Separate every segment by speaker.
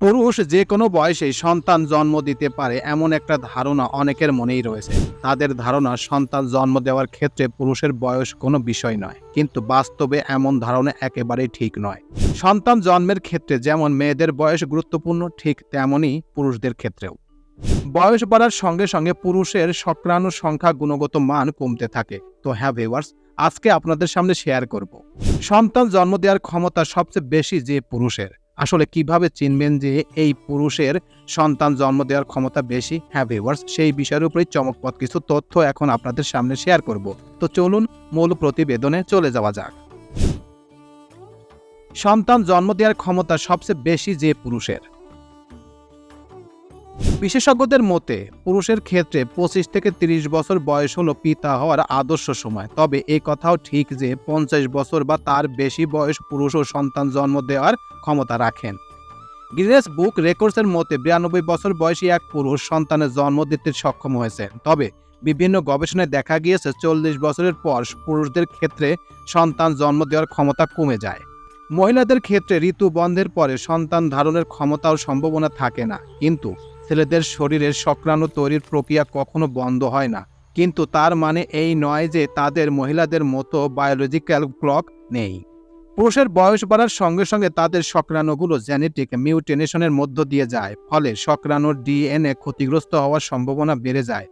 Speaker 1: পুরুষ যে কোনো বয়সে সন্তান জন্ম দিতে পারে এমন একটা ধারণা অনেকের মনেই রয়েছে। তাদের ধারণা সন্তান জন্ম দেওয়ার ক্ষেত্রে পুরুষের বয়স কোনো বিষয় নয়, কিন্তু বাস্তবে এমন ধারণা একেবারেই ঠিক নয়। সন্তান জন্মের ক্ষেত্রে যেমন মেয়েদের বয়স গুরুত্বপূর্ণ, ঠিক তেমনই পুরুষদের ক্ষেত্রেও। বয়স বাড়ার সঙ্গে সঙ্গে পুরুষের সক্রাণু সংখ্যা গুণগত মান কমতে থাকে। তো হ্যাঁ ভিউয়ার্স, আজকে আপনাদের সামনে শেয়ার করব। সন্তান জন্ম দেওয়ার ক্ষমতা সবচেয়ে বেশি যে পুরুষের। আসলে কীভাবে চিনবেন যে এই পুরুষের সন্তান জন্ম দেওয়ার ক্ষমতা বেশি? হ্যাঁ সেই বিষয়ের উপরেই চমকপদ কিছু তথ্য এখন আপনাদের সামনে শেয়ার করব। তো চলুন মূল প্রতিবেদনে চলে যাওয়া যাক। সন্তান জন্ম দেওয়ার ক্ষমতা সবচেয়ে বেশি যে পুরুষের? বিশেষজ্ঞদের মতে, পুরুষের ক্ষেত্রে পঁচিশ থেকে তিরিশ বছর বয়স হলো পিতা হওয়ার আদর্শ সময়। তবে এই কথাও ঠিক যে পঞ্চাশ বছর বা তার বেশি বয়স পুরুষ ও সন্তান জন্ম দেওয়ার ক্ষমতা রাখেন। গিনেস বুক রেকর্ডসের মতে, বিরানব্বই বছর বয়সী এক পুরুষ সন্তানের জন্ম দিতে সক্ষম হয়েছে। তবে বিভিন্ন গবেষণায় দেখা গিয়েছে, চল্লিশ বছরের পর পুরুষদের ক্ষেত্রে সন্তান জন্ম দেওয়ার ক্ষমতা কমে যায়। মহিলাদের ক্ষেত্রে ঋতু বন্ধের পরে সন্তান ধারণের ক্ষমতা ও সম্ভাবনা থাকে না। কিন্তু ছেলেদের শরীরের সক্রাণু তৈরির প্রক্রিয়া কখনো বন্ধ হয় না। কিন্তু তার মানে এই নয় যে তাদের মহিলাদের মতো বায়োলজিক্যাল ক্লক নেই। পুরুষের বয়স বাড়ার সঙ্গে সঙ্গে তাদের সক্রাণুগুলো জেনেটিক মিউটেনেশনের মধ্য দিয়ে যায়, ফলে সক্রাণুর ডিএনএ ক্ষতিগ্রস্ত হওয়ার সম্ভাবনা বেড়ে যায়।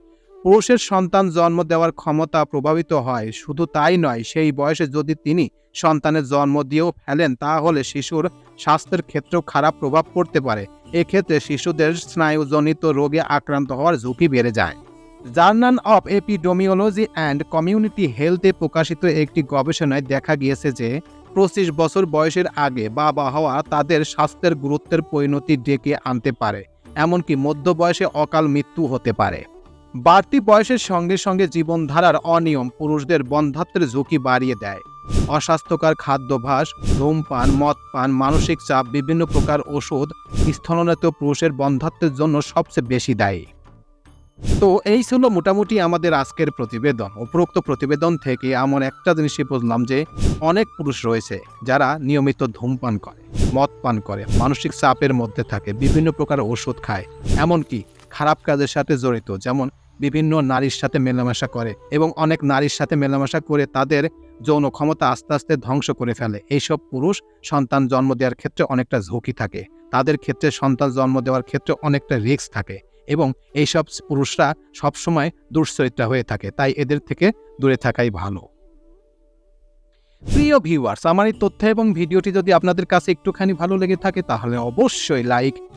Speaker 1: পুরুষের সন্তান জন্ম দেওয়ার ক্ষমতা প্রভাবিত হয়। শুধু তাই নয়, সেই বয়সে যদি তিনি সন্তানের জন্ম দিয়েও ফেলেন, তাহলে শিশুর স্বাস্থ্যের ক্ষেত্রেও খারাপ প্রভাব পড়তে পারে। এক্ষেত্রে শিশুদের স্নায়ুজনিত রোগে আক্রান্ত হওয়ার ঝুঁকি বেড়ে যায়। Journal of epidemiology and community হেলথে প্রকাশিত একটি গবেষণায় দেখা গিয়েছে যে, পঁচিশ বছর বয়সের আগে বাবা হওয়া তাদের স্বাস্থ্যের গুরুত্বের পরিণতি ডেকে আনতে পারে, এমনকি মধ্য বয়সে অকাল মৃত্যু হতে পারে। বাড়তি বয়সের সঙ্গে সঙ্গে জীবনধারার অনিয়ম পুরুষদের বন্ধাত্বের ঝুঁকি বাড়িয়ে দেয়। অস্বাস্থ্যকর খাদ্যাভ্যাস, ধূমপান মদ পান মানসিক চাপ, বিভিন্ন প্রকার ওষুধ স্থলনত পুরুষের বন্ধাত্বের জন্য সবচেয়ে বেশি দায়ী। তো এই ছিল মোটামুটি আমাদের আজকের প্রতিবেদন। উপরোক্ত প্রতিবেদন থেকে এমন একটা জিনিসই বুঝলাম যে, অনেক পুরুষ রয়েছে যারা নিয়মিত ধূমপান করে মদ পান করে, মানসিক চাপের মধ্যে থাকে, বিভিন্ন প্রকার ওষুধ খায়। এমনকি খারাপ কাজের সাথে জড়িত, যেমন বিভিন্ন নারীর সাথে মেলামেশা করে এবং অনেক নারীর সাথে মেলামেশা করে তাদের যৌন ক্ষমতা আস্তে আস্তে ধ্বংস করে ফেলে। এইসব পুরুষ সন্তান জন্ম দেওয়ার ক্ষেত্রে অনেকটা ঝুঁকি থাকে। তাদের ক্ষেত্রে সন্তান জন্ম দেওয়ার ক্ষেত্রে অনেকটা রিস্ক থাকে এবং এইসব পুরুষরা সবসময় দুশ্চরিত্রা হয়ে থাকে, তাই এদের থেকে দূরে থাকাই ভালো। প্রিয় ভিউয়ার্স আমার এই তথ্য এবং ভিডিওটি যদি আপনাদের কাছে একটুখানি ভালো লেগে থাকে, তাহলে অবশ্যই লাইক